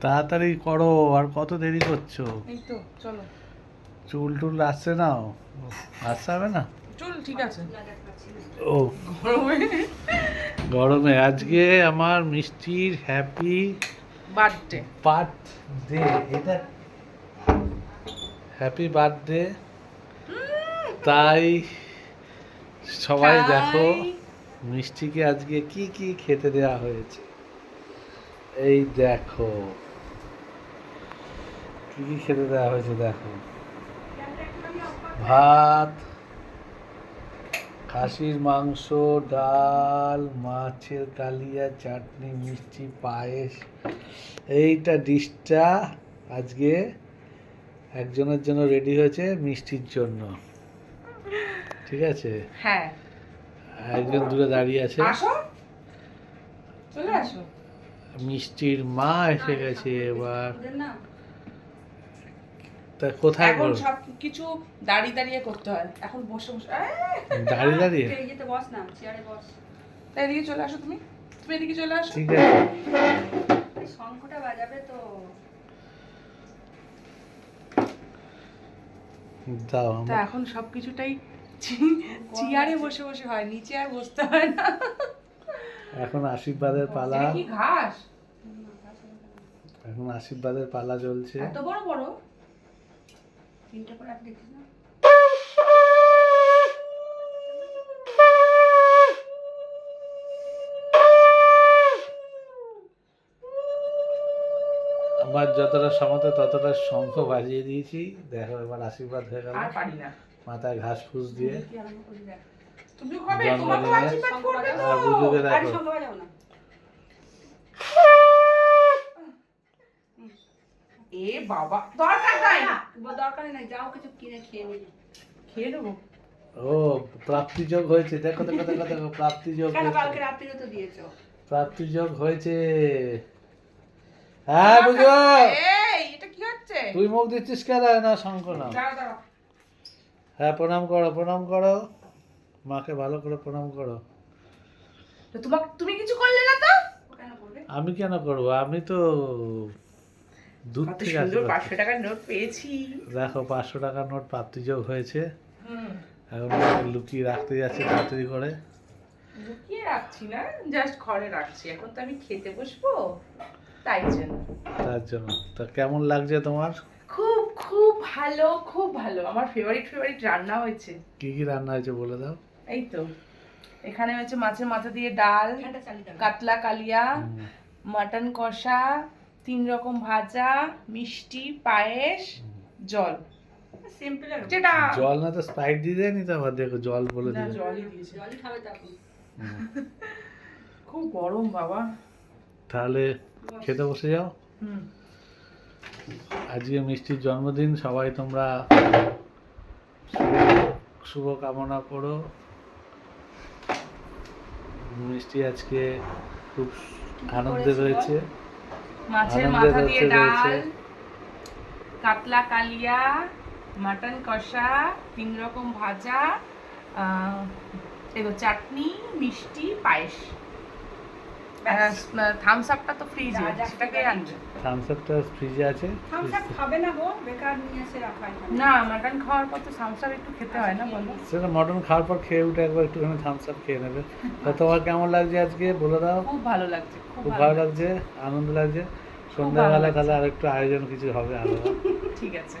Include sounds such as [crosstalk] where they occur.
তাড়াতাড়ি করো আর কত দেরি করছ? এই তো চলো। চুল টুল আসছে না আসতে হবে না? চল ঠিক আছে। ও। গরমে। গরমে। আজকে আমার মিষ্টির হ্যাপি বার্থডে। বার্থডে। এটা হ্যাপি বার্থডে। তাই সবাই দেখো মিষ্টিকে আজকে কি কি খেতে দেওয়া হয়েছে। এই দেখো। কি কি খেতে দেওয়া হয়েছে দেখো। ভাত খাসির মাংস ডাল মাছের কালিয়া চাটনি মিষ্টি পায়েস। এইটা ডিশটা আজকে একজনের জন্য রেডি হয়েছে মিষ্টির জন্য। ঠিক আছে? হ্যাঁ। একজন দূরে দাঁড়িয়ে আছে। আসো। চলে মিষ্টির মা এসে গেছে এবার। তা কোথায় এখন সব কিছু দাঁড়িয়ে দাঁড়িয়ে করতে হয়। এখন বসে বসে দাঁড়িয়ে দাঁড়িয়ে? বস না চেয়ারে বস। তা এদিকে চলে আসো তুমি। তুমি এদিকে চলে আসো। ঠিক আছে। শঙ্খটা বাজাবে তো। দাও তা এখন সব কিছুটাই চেয়ারে বসে বসে হয় নিচে আর বসতে হয় না। এখন আশীর্বাদের পালা। কি ঘাস। এখন আশীর্বাদের পালা চলছে। এত বড় বড়? তিনটে করে আর দেখিস না। আমার যতটা সমত ততটা শঙ্খ বাজিয়ে দিয়েছি। দেখো এবার আশীর্বাদ হয়ে গেল। মাথায় ঘাস ফুস দিয়ে। জন্মদিনে আর বুঝুকে দেখো শঙ্খ বাজাও না এ বাবা দরকার নাই। দরকার নেই যাও কিছু কিনে খেয়ে নিবি খেয়ে নেব? ও প্রাপ্তিযোগ হয়েছে দেখো দেখো দেখো দেখো প্রাপ্তিযোগ কেন হয়েছে। কালকে রাত্রিরে তো দিয়েছ? প্রাপ্তিযোগ হয়েছে। হ্যাঁ বুঝো। এই এটা কি হচ্ছে? তুই মুখ দিচ্ছিস কেন? না শঙ্খ না হ্যাঁ প্রণাম করো প্রণাম করো। মাকে ভালো করে প্রণাম করো। তো তোমাকে তুমি কিছু করলে না তো? আমি কেন করব? আমি তো দূর থেকে সুন্দর পাঁচশো টাকার নোট পেয়েছি। দেখো পাঁচশো টাকার নোট প্রাপ্তিযোগ হয়েছে। এখন লুকিয়ে রাখতে যাচ্ছে তাড়াতাড়ি করে। লুকিয়ে রাখছি না জাস্ট ঘরে রাখছি। এখন তো আমি খেতে বসবো তাই জন্য। তার জন্য। তা কেমন লাগছে তোমার? খুব খুব ভালো খুব ভালো। আমার ফেভারিট ফেভারিট রান্না হয়েছে। কি কি রান্না হয়েছে বলে দাও। এই তো। এখানে হচ্ছে মাছের মাথা দিয়ে ডাল কাতলা কালিয়া মাটন কষা তিন রকম ভাজা মিষ্টি পায়েস জল। যেটা জল না তো স্প্রাইট দিয়ে দেয়নি তো আবার? দেখো জল বলে না জলই দিয়েছে। জলই খাবে তখন। খুব গরম বাবা। তাহলে খেতে বসে যাও। আজকে মিষ্টির জন্মদিন সবাই তোমরা শুভ কামনা করো। মিষ্টি আজকে খুব আনন্দে রয়েছে। মাছের মাথা দিয়ে ডাল কাতলা কালিয়া মাটন কষা তিন রকম ভাজা আহ, এগো চাটনি মিষ্টি পায়েস। থামস আপটা তো ফ্রিজে সেটাকে আনবে। থামস আপটা ফ্রিজে আছে থামস আপ খাবে না গো বেকার নিয়ে এসে রাখা না মাটন খাওয়ার পর তো থামস আপ একটু খেতে হয় না বলো। সেটা মটন খাওয়ার পর খেয়ে উঠে একবার একটুখানি থামস আপ খেয়ে নেবে। তা তোমার কেমন লাগছে আজকে বলে দাও। খুব ভালো লাগছে খুব ভালো লাগছে। আনন্দ লাগছে। সন্ধ্যাবেলা। তাহলে আরেকটু আয়োজন কিছু হবে আলাদা। [laughs] ঠিক আছে।